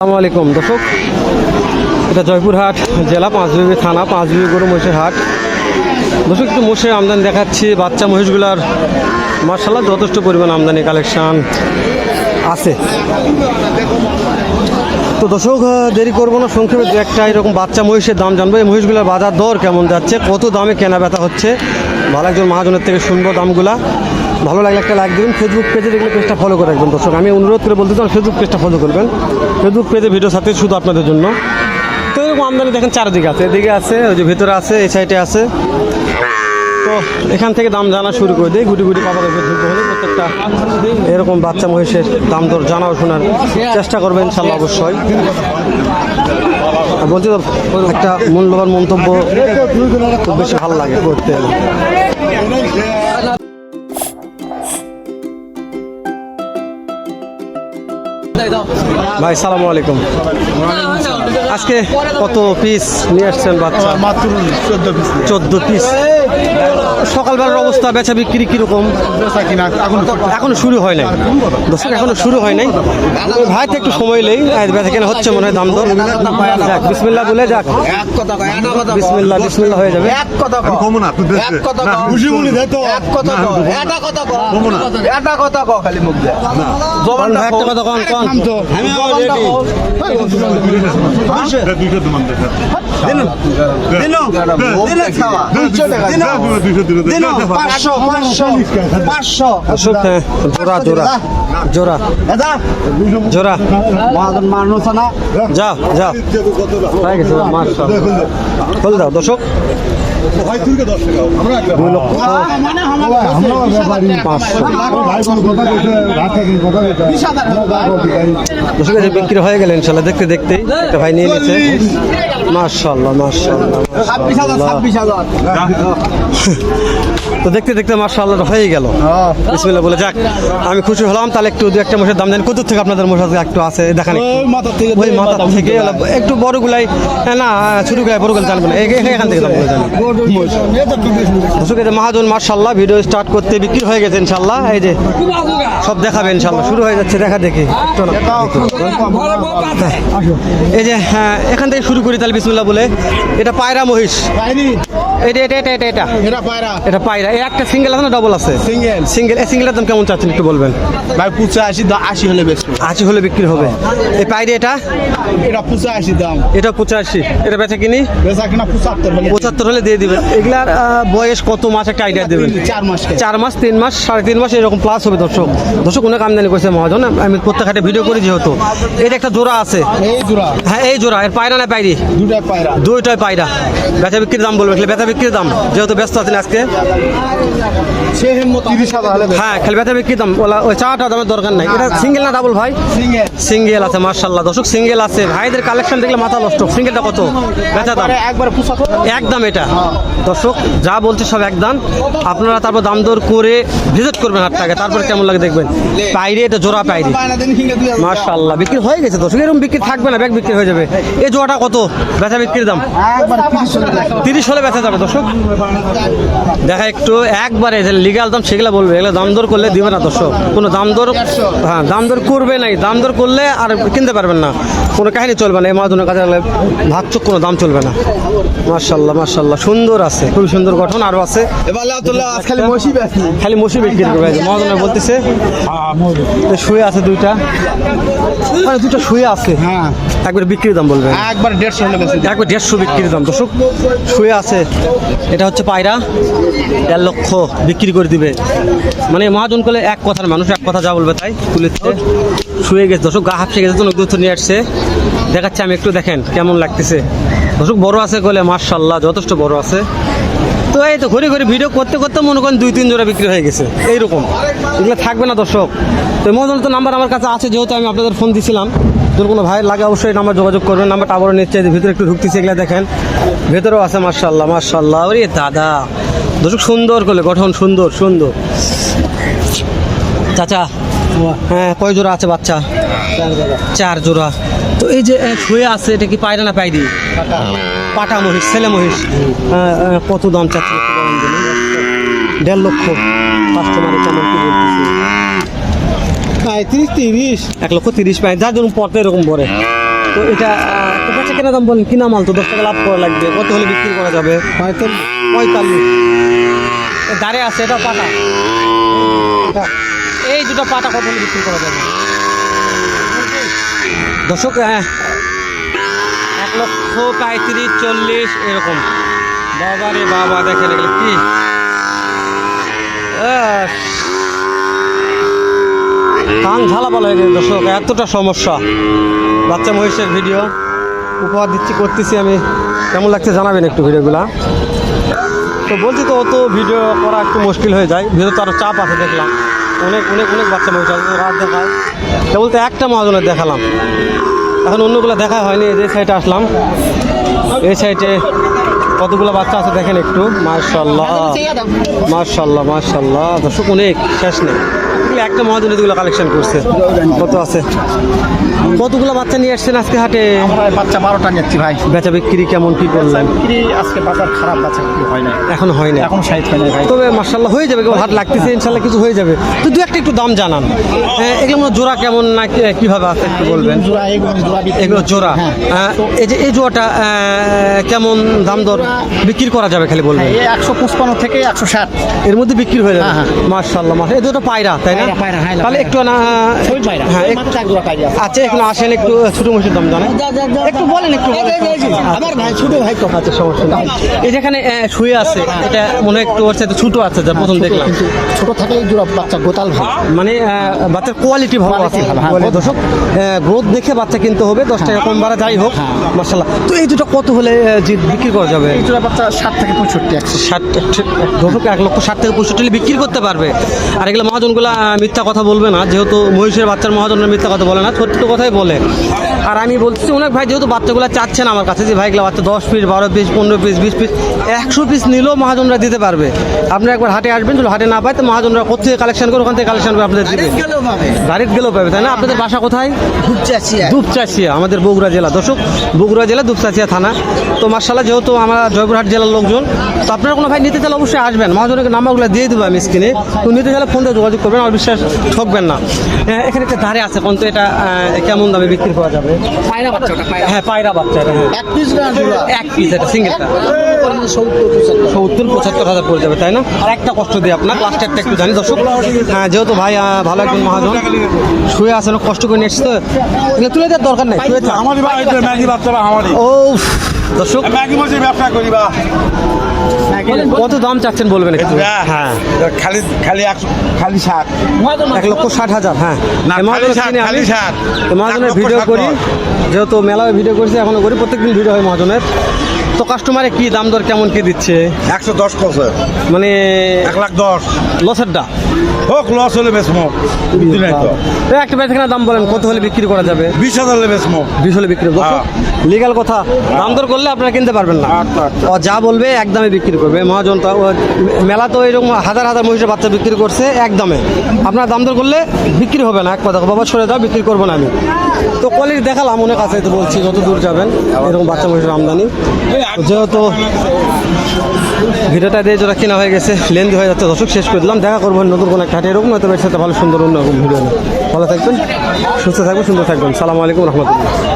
আসসালামু আলাইকুম, দর্শক। এটা জয়পুরহাট জেলা পাঁচবিবি থানা, পাঁচবিবি গরু মহিষের হাট। দর্শক, একটু মহিষের আমদানি দেখাচ্ছি। বাচ্চা মহিষগুলার মার্শাল্লাহ যথেষ্ট পরিমাণ আমদানি কালেকশান আছে। তো দর্শক দেরি করব না, সংক্ষেপে দু একটা এরকম বাচ্চা মহিষের দাম জানব। এই মহিষগুলোর বাজার দর কেমন যাচ্ছে? কত দামে কেনা বেচা হচ্ছে? ভালো একজন মহাজনের থেকে শুনব দামগুলা। ভালো লাগলে একটা লাইক দিবেন। ফেসবুক পেজে দেখলে পেজটা ফলো করে রাখবেন। দর্শক, আমি অনুরোধ করে বলতে চান ফেসবুক পেজটা ফলো করবেন। ফেসবুক পেজে ভিডিও সাথে শুধু আপনাদের জন্য। তো এরকম আমদানি দেখেন চারিদিকে আছে। এদিকে আছে, ওই যে ভেতরে আছে, এই সাইডে আছে। তো এখান থেকে দাম জানা শুরু করে দিই। গুটি গুটি ধরতে হলে প্রত্যেকটা এরকম বাচ্চা মহিষের দাম দর জানা শোনার চেষ্টা করবেন ইনশাল্লাহ অবশ্যই। বলছি তো, একটা মূল্যবান মন্তব্য খুব বেশি ভালো লাগে করতে। ভাই সালামু আলাইকুম। আজকে কত পিস নিয়ে আসছেন বাচ্চা? মাত্র চোদ্দ পিস চোদ্দ পিস সকালবেলার অবস্থা বেচা বিক্রি কীরকম? কিনা এখন শুরু হয় নাই। দর্শক এখনও শুরু হয় নাই। ভাইতে একটু সময় নেই। বেচা কেনা হচ্ছে মনে হয় দাম দর। যাক বিসমিল্লা বলে যাক। কথা একটা কথা বিসমিল্লা বিসমিল্লা হয়ে যাবে এক কথা কও কমো তো আমি রেডি দুইশো তোমার দেখা দিন দিন খাওয়া দুইশো টাকা দুইশো দিন দিন পাঁচশো পাঁচশো পাঁচশো দর্শক হ্যাঁ, জোড়া জোড়া জোড়া দাদা জোড়া মহাজন মানুষ না যাও যাও হয়ে গেছে মাশাআল্লাহ বলে দাও দর্শক ভাই তুই দশ টাকা আমরা দুই লক্ষ। মানে পাঁচশো। বিক্রি হয়ে গেলেন ইনশাল্লাহ দেখতে দেখতেই একটা ভাই নিয়ে নিচ্ছে তো দেখতে দেখতে মাশাআল্লাহ হয়ে গেল। বিসমিল্লাহ বলে যাক আমি খুশি হলাম। তাহলে একটু দু একটা মোষের দাম দেন। কত থেকে আপনাদের মোষ একটু আছে? দেখান। ওই মাথা থেকে একটু বড়গুলাই না ছোট গুলাই বড়গুলো জানবে না। এই- এই- এখান থেকে দাম মহাজন মার্শাল্লাহ ভিডিও স্টার্ট করতে বিক্রি হয়ে গেছে ইনশাল্লাহ এই যে সব দেখাবে ইনশাল্লাহ শুরু হয়ে যাচ্ছে দেখা দেখি। এই যে হ্যাঁ এখান থেকে শুরু করি তাহলে বিসমুল্লাহ বলে এটা পায়রা মহিষ। এটা এটা এটা এটা এটা। এটা পায়রা। এটা পায়রা। এই একটা সিঙ্গেল আছে না ডবল আছে? সিঙ্গেল সিঙ্গেল এই সিঙ্গেলের দাম কেমন চাচ্ছেন একটু বলবেন? ভাই পুচা আশি আশি হলে আশি হলে বিক্রি হবে। এই পায়রা এটা? এটা পুচা আশি দাম। এটা পঁচাশি এটা বেচা কিনি? বেচা কিনা পঁচাত্তর হলে। পঁচাত্তর হলে দিয়ে দিবেন। এগুলার বয়স কত মাস একটা আইডিয়া দেবেন? চার মাস। চার মাস তিন মাস সাড়ে তিন মাস এরকম প্লাস হবে দর্শক। দর্শক অনেক আমদানি করেছে মহাজন। আমি প্রত্যেক হাটে ভিডিও করি যেহেতু। এটা একটা জোড়া আছে। এই জোড়া। হ্যাঁ এই জোড়া। এর পায়রা না পায়রি? দুটা পায়রা। দুইটাই পায়রা। বেচা বিক্রির দাম বলবে খালি বেচা বিক্রির দাম। যেহেতু ব্যস্ত আছেন আজকে। হ্যাঁ খালি বেচা বিক্রির দাম। ওলা ওই চাটা দামের দরকার নাই। এটা সিঙ্গেল না ডাবল ভাই? সিঙ্গেল। আছে মার্শাল্লাহ দর্শক সিঙ্গেল আছে। ভাইদের কালেকশন দেখলে মাথা নষ্ট। সিঙ্গেলটা কত? বেচা দাম। একবার একদম এটা। দর্শক যা বলছে সব একদম আপনারা তারপর দাম দর করে ভিজিট করবেন হাটটাকে। তারপর কেমন লাগে দেখবেন। পাইরে এটা জোড়া পাইরে মার্শাল্লাহ বিক্রি হয়ে গেছে দর্শক। এরকম বিক্রি থাকবে না ব্যাগ বিক্রি হয়ে যাবে। এই জোড়াটা কত? বেচা বিক্রির দাম? একবার তিরিশ হলে বেচা যাবে দর্শক। দেখা একটু একবারে যে লিগাল দাম সেগুলো বলবে। এগুলো দাম দর করলে দিবে না দর্শক। কোনো দাম দর হ্যাঁ দাম দর করবে নাই। দাম দর করলে আর কিনতে পারবেন না। কোনো কাহিনী চলবে না। এই মাধ্যমে কাজে লাগলে ভাগচুক কোনো দাম চলবে না। মার্শাল্লাহ মার্শাল্লাহ সুন্দর আছে। খুবই সুন্দর গঠন আরও আছে। খালি মসি খালি মসি বিক্রি করবে। মহাজনে বলতেছে শুয়ে আছে দুইটা। মানে দুটো শুয়ে আছে। হ্যাঁ। একবার বিক্রির দাম বলবে। একবার দেড়শো একবার দেড়শো বিক্রির দাম, দর্শক। শুয়ে আছে। এটা হচ্ছে পায়রা। দেড় লক্ষ বিক্রি করে দিবে। মানে মহাজন করলে এক কথার মানুষ, এক কথা যা বলবে তাই তুলেছে শুয়ে গেছে। দর্শক, গা হাফসে গেছে তো দূর নিয়ে আসছে। দেখাচ্ছে আমি একটু, দেখেন কেমন লাগতেছে। দর্শক, বড় আছে কলে মার্শাল্লাহ যথেষ্ট বড় আছে। তো এই তো ঘুরে ঘুরে ভিডিও করতে করতে মনে করেন দুই তিন জোড়া বিক্রি হয়ে গেছে। এইরকম। এগুলো থাকবে না দর্শক। তো মহাজন তো নাম্বার আমার কাছে আছে যেহেতু আমি আপনাদের ফোন দিছিলাম। যদি কোনো ভাই লাগে অবশ্যই নাম্বার যোগাযোগ করবেন। নাম্বারটা আবারও নিচ্ছে যে ভিতরে একটু ঢুকতেছে এগুলো দেখেন। ভেতরেও আছে মার্শাল্লাহ মার্শাল্লাহ ওরে দাদা। দর্শক সুন্দর করলে গঠন সুন্দর সুন্দর। চাচা হ্যাঁ কয় জোড়া আছে বাচ্চা? চার জোড়া। তো এই যে শুয়ে আছে এটা কি পায়রা না পায়রি পাটা মহিষ ছেলে মহিষ কত দাম চাচ্ছে। দেড় লক্ষ। কাস্টমারে কেমন কি বলতেছে? পঁয়ত্রিশ তিরিশ এক লক্ষ তিরিশ পায়। যার জন্য পথে এরকম পরে তো এটা বেচা কেনা দাম বলেন কিনা মাল তো দশ টাকা লাভ করা লাগবে। কত হলে বিক্রি করা যাবে? পঁয়তাল্লিশ। দাঁড়ে আছে এটা পাটা। এই দুটো পাটা কত হলে বিক্রি করা যাবে? দর্শক হ্যাঁ এক লক্ষ পঁয়ত্রিশ, চল্লিশ, এরকম। বাবা রে বাবা, দেখেন কি? কান ঝালা বলা হয়ে দর্শক, এতটা সমস্যা। বাচ্চা মহিষের ভিডিও। উপহার দিচ্ছি, করতেছি আমি। কেমন লাগছে জানাবেন একটু ভিডিওগুলা। তো বলছি তো, অত ভিডিও করা একটু মুশকিল হয়ে যায়। ভিডিও তো আরও চাপ আছে, দেখলাম। অনেক অনেক অনেক বাচ্চা মহিষ আছে রাত দেখায়। তা বলতে একটা মহাজনের দেখালাম। এখন অন্যগুলো দেখা হয়নি এই যে সাইডে আসলাম। এই সাইডে কতগুলো বাচ্চা আছে দেখেন একটু। মার্শাল্লাহ মার্শাল্লাহ মার্শাল্লাহ দর্শক অনেক শেষ নেই। এগুলো একটা মহাজন এগুলো কালেকশন করছে। কত আছে? কতগুলো বাচ্চা নিয়ে আসছেন আজকে হাটে? বাচ্চা বারোটা নিচ্ছি ভাই। বেচা বিক্রি কেমন কি করলেন? বিক্রি আজকে বাজার খারাপ বাচ্চা বিক্রি হয় না এখন হয় না এখন সাইজ হয় না ভাই। তবে মার্শাল্লাহ হয়ে যাবে হাট লাগতেছে ইনশাল্লাহ কিছু হয়ে যাবে। তো দু একটা একটু দাম জানান। হ্যাঁ, এগুলো জোড়া কেমন না কীভাবে আছে একটু বলবেন? এগুলো জোড়া হ্যাঁ। এই যে এই জোড়াটা কেমন দাম দর? বিক্রি করা যাবে খালি বলবেন? একশো পঁচপান্ন থেকে একশো ষাট। এর মধ্যে বিক্রি হয়ে যাবে? হ্যাঁ, হ্যাঁ। মার্শাল্লাহ মার্শাল এই দুটো পায়রা তাই না? হ্যাঁ, তাহলে একটু না হ্যাঁ। আচ্ছা এখন আসেন একটু ছোট মহিষের দাম জানেন। একটু বলেন একটু বলেন। আমার ভাই ছোট ভাই তো। আচ্ছা সমস্যা এই যেখানে শুয়ে আছে এটা মনে হয় একটু সাথে ছোট আছে যা প্রথম দেখলাম। কিন্তু ছোট থাকলে জোড়া বাচ্চা গোতাল ভাই মানে বাচ্চার কোয়ালিটি ভালো আছে। ভালো, হ্যাঁ, দর্শক। গ্রোথ দেখে বাচ্চা কিনতে হবে দশ টাকা কম বাড়া যাই হোক হ্যাঁ। মার্শাল্লাহ তো এই দুটো কত হলে বিক্রি করা যাবে? এই বাচ্চা ষাট থেকে পঁয়ষট্টি একশো। ষাট দশক এক লক্ষ ষাট থেকে পঁয়ষট্টি বিক্রি করতে পারবে। আর এগুলো মহাজনগুলো মিথ্যা কথা বলবে না যেহেতু মহিষের বাচ্চার মহাজনের মিথ্যা কথা বলে না সত্য কথাই বলে। আর আমি বলছি অনেক ভাই যেহেতু বাচ্চাগুলো চাচ্ছেন আমার কাছে যে ভাইগুলো বাচ্চা দশ পিস বারো পিস পনেরো পিস বিশ পিস একশো পিস নিলেও মহাজনরা দিতে পারবে। আপনি একবার হাটে আসবেন যদি হাটে না পায় তো মহাজনরা কোথেকে কালেকশন করে ওখান থেকে কালেকশন করে আপনাদের দিবে গাড়িতে গেলেও পাবে। তাই না? আপনাদের বাসা কোথায়? দুপচাচিয়া আমাদের বগুড়া জেলা। দর্শক বগুড়া জেলা দুপচাচিয়া থানা। তো মার্শাল্লাহ যেহেতু আমরা জয়পুরহাট জেলার লোকজন তো আপনারা কোনো ভাই নিতে চাইলে অবশ্যই আসবেন। মহাজনের নাম্বারগুলো দিয়ে দেবো আমি স্ক্রিনে তো নিতে চাইলে ফোন দিয়ে যোগাযোগ করবেন আমার বিশ্বাস ঠকবেন না। হ্যাঁ, এখানে একটা ধারে আছে কিন্তু এটা কেমন দামে বিক্রি করা যাবে? পায়রা বাচ্চা হ্যাঁ পায়রা বাচ্চা এটা হ্যাঁ। এক পিস এক পিস এটা সিঙ্গেলটা সত্তর পঁচাত্তর হাজার পড়ে যাবে তাই না? আর একটা কষ্ট দিই আপনার লাস্ট একটু জানি দর্শক। হ্যাঁ যেহেতু ভাই ভালো একজন মহাজন শুয়ে আছেন কষ্ট করে নিয়ে এসছে তো। এগুলো তুলে দেওয়ার দরকার নেই। আমারই ও দর্শক। ম্যাগি বসে ব্যবসা করি বা। কত দাম চাচ্ছেন বলবেন একটু? হ্যাঁ। খালি খালি একশো খালি এক লক্ষ ষাট হাজার হ্যাঁ। খালি ষাট, মহাজনের ভিডিও করি। যেহেতু মেলায় ভিডিও করছি এখনও করি প্রত্যেকদিন ভিডিও হয় মহাজনের তো কাস্টমারে কি দাম দর কেমন কি দিচ্ছে? একশো দশ কছে মানে এক লাখ দশ। লসের লসেরটা হোক লস হলে বেসমো একটা বেচাকেনা দাম বলেন কত হলে বিক্রি করা যাবে? বিশ হাজার হলে বেশ বেসমো বিশ হলে বিক্রি হ্যাঁ। লিগাল কথা দাম দর করলে আপনারা কিনতে পারবেন না। আচ্ছা, আচ্ছা। ও যা বলবে একদমে বিক্রি করবে। মহাজন মেলা তো এরকম হাজার হাজার মহিষের বাচ্চা বিক্রি করছে একদমে। আপনার দাম দর করলে বিক্রি হবে না এক কথা। বাবা সরে দাও বিক্রি করব না আমি। তো কোয়ালিটি দেখালাম, অনেক আছে তো বলছি, যত দূর যাবেন, এরকম বাচ্চা মহিষের আমদানি। যেহেতু ভিডিওটা দিয়ে যেটা কেনা হয়ে গেছে, লেন্দি হয়ে যাচ্ছে, দর্শক, শেষ করে দিলাম। দেখা করবেন নতুন কোনো একটা এরকম হয়তো এর সাথে ভালো, সুন্দর অন্যরকম ভিডিও ভালো থাকবেন, সুস্থ থাকবেন, সুন্দর থাকবেন। সালামু আলাইকুম, রহমতুল্লাহ।